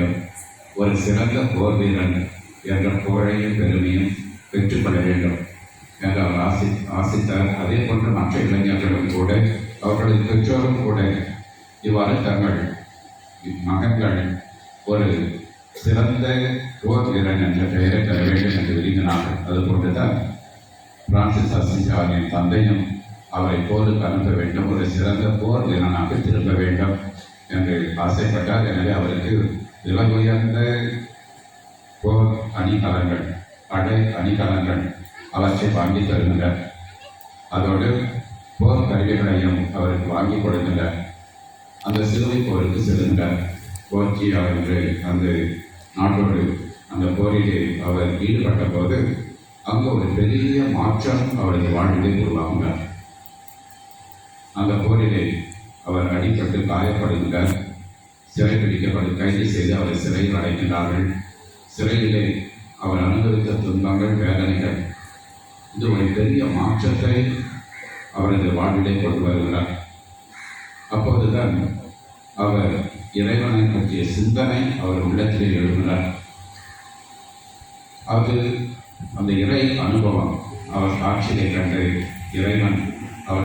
வேண்டும். ஒரு சிறந்த போர் வீரன் என்ற புகழையும் பெருமையும் பெற்றுக்கொள்ள வேண்டும். என்று அவர் ஆசி ஆசித்தார். அதே போன்று மற்ற இளைஞர்களும் கூட அவர்களது பெற்றோரும் கூட இவ்வாறு தங்கள் மகன்கள் ஒரு சிறந்த போர் வீரன் என்ற பெயரை பெற வேண்டும் என்று விரும்பினார்கள். அதுபோன்றுதான் பிரான்சிஸ் அசிஞ்சா அவரின் தந்தையும் அவரை போருக்கு அனுப்ப வேண்டும். ஒரு சிறந்த போர் வீரனாக திரும்ப வேண்டும். என்று ஆசைப்பட்டார் எனவே அவருக்கு விலங்குயர்ந்த போர் அணிகலங்கள் படை அணிகலங்கள் அவற்றை வாங்கி தருகின்றார் அதோடு போர் கருவிகளையும் அவருக்கு வாங்கி கொடுக்கின்றார் அந்த சிலுவை போருக்கு செல்கின்றார் போர்ச்சியா என்று அந்த நாட்டோடு அந்த போரிலே அவர் ஈடுபட்ட போது அங்கு ஒரு பெரிய மாற்றம் அவரது வாழ்விலே உருவாகினார் அந்த போரிலே அவர் காயப்படுகின்ற சிறை பிடிக்கப்பட்டு கைது செய்து அவரை சிறையில் அடைக்கின்றார்கள். சிறையிலே அவர் அனுபவித்த துன்பங்கள் வேதனைகள் இது ஒரு பெரிய மாற்றத்தை அவரது வாழ்விலே கொண்டு வருகிறார். அப்போதுதான் அவர் இறைவனை பற்றிய சிந்தனை அவர் உள்ளத்திலே எழுகிறார். அது அந்த இறை அனுபவம் அவர் காட்சியை கண்டு இறைவன்